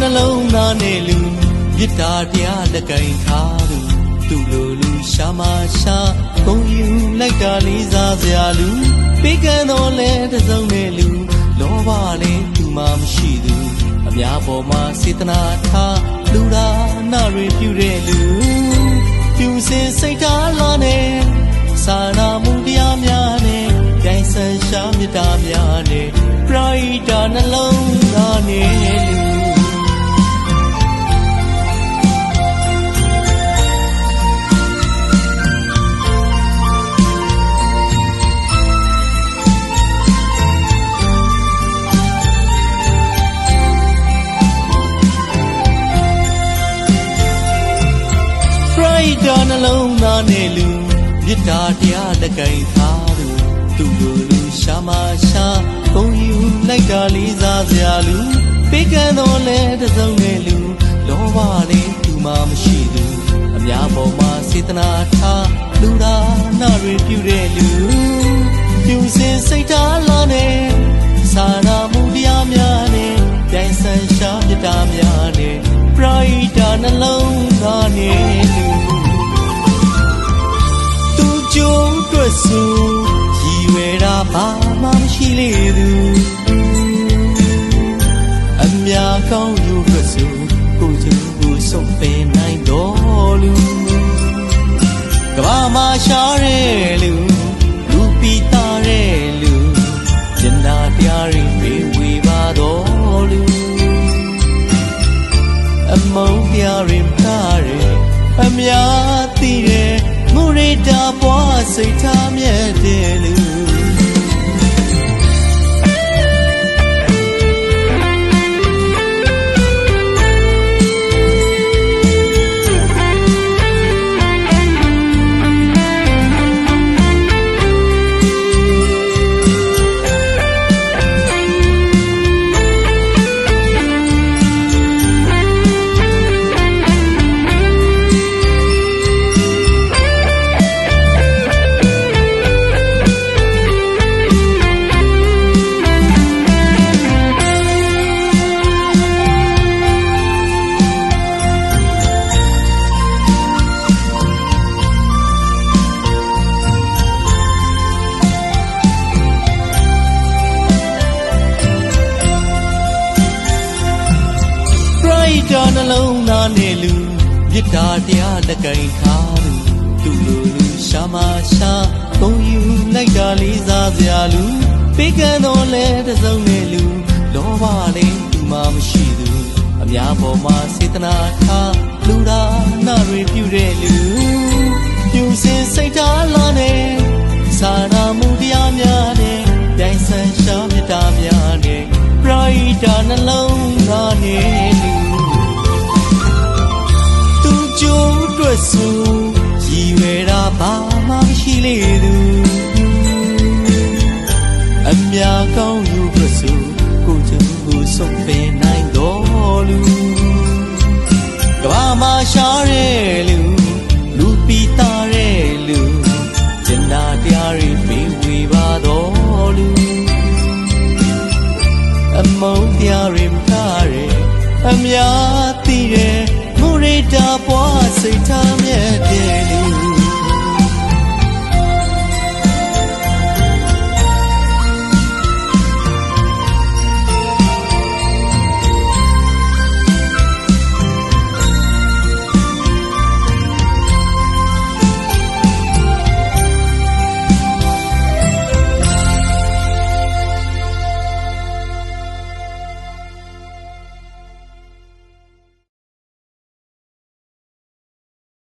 နဲ့လူမြစ်တာတရားလက်ကင်ထားသူသူလိုလူရှာမရှာဂုံယူလိုက်တာလေးစားစရာလူပေးကမ်းတော်လဲတစ်စုံနဲ့လူလောဘလေးသူမှမရှိသူအများပေါ်မှာစေတနာထားလူဒါနာတွေပြုတဲ့လူပြူစင်စိတ်ထားလာနဲ့စာနာမှုတရားများနဲ့ကြိုင်ဆန်ရှားမြတ်တာများနဲ့ပရိဒါနှလုံး နှလုံးသားနဲ့လူမြစ်တာတရားလက်ကင်ထားသူသူလိုလူရှာမရှာဂုံယူလိုက်တာလေးစားစရာလူပေးကမ်းတော်လဲတစ်စုံနဲ့လူလောဘလေးသူမှမရှိသူအများပေါ်မှာစေတနာထားလူဒါနာတွေပြုတဲ့လူပြူစင်စိတ်ထားလာနဲ့စာနာမှုတရားများနဲ့ကြိုင်ဆန်ရှားမြတ်တာများနဲ့ပရိဒါနှလုံး ဆိုရည်ဝဲတာဘာမှမရှိလေသူအများကောင်းယူတွေ့ဆိုကိုယ်ချင်ကိုဆုံးပင်နိုင်တော်လူကဘာမှာရှားတဲ့လူလူပီတာတဲ့လူကျင်နာတရားတွေဝေဝေပါတော်လူအမုန်းတရားတွေထားတယ်အများသိတယ်မူရိ တာပွားစိတ်ထားမြဲတယ်လူ ပရိဒါနှလုံးသားနဲ့လူမြစ်တာတရားလက်ကင်ထားသူသူလိုလူရှာမရှာဂုံယူလိုက်တာလေးစားစရာလူပေးကမ်းတော်လဲတစ်စုံနဲ့လူလောဘလေးသူမှမရှိသူအများပေါ်မှာစေတနာထားလူဒါနာတွေပြုတဲ့လူပြူစင်စိတ်ထားလာနဲ့စာနာမှုတရားများနဲ့ပြိုင်ဆန်ရှားမြတ်တာများနဲ့ပရိဒါနှလုံး ရှားတဲ့လူလူပီတာတဲ့လူကျင်နာတရားတွေပေးဝေပါတော်လူအမုန်းတရားတွေမှားတယ်အများသိတယ်မူရိတာပွားစိတ်ထားမြဲတယ်